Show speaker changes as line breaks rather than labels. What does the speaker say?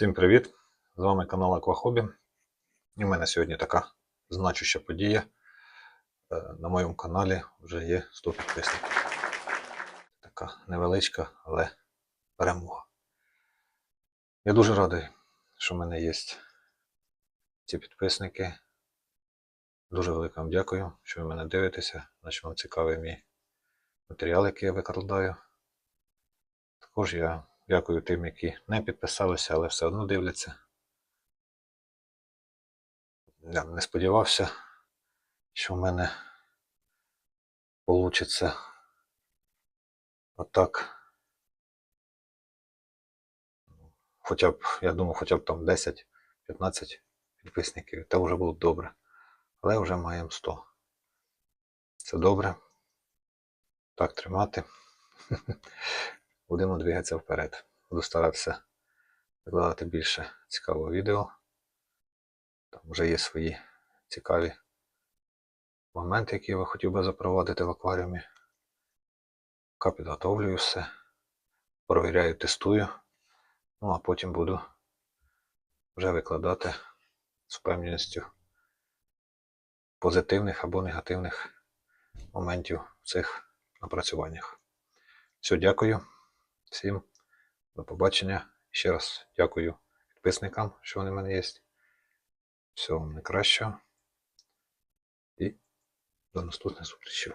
Всім привіт! З вами канал Аквахобі. І в мене сьогодні така значуща подія. Е, На моєму каналі вже є 100 підписників. Така невеличка, але перемога. Я дуже радий, що в мене є ці підписники. Дуже велике вам дякую, що ви мене дивитеся, значить вам цікавий мій матеріал, який я викладаю. Також я дякую тим, які не підписалися, але все одно дивляться. Я не сподівався, що в мене вийде отак. Хоча б, я думав, хоча б там 10-15 підписників, це вже було добре. Але вже маємо 100. Це добре. Так тримати. Будемо двигатися вперед. Буду старатися викладати більше цікавого відео. Там вже є свої цікаві моменти, які я хотів би запровадити в акваріумі. Поки підготовлюю все, провіряю, тестую. Ну а потім буду вже викладати з впевненістю позитивних або негативних моментів в цих напрацюваннях. Все, дякую всім. До побачення. Ще раз дякую підписникам, що вони в мене є. Всього вам найкращого. І до наступних зустрічей.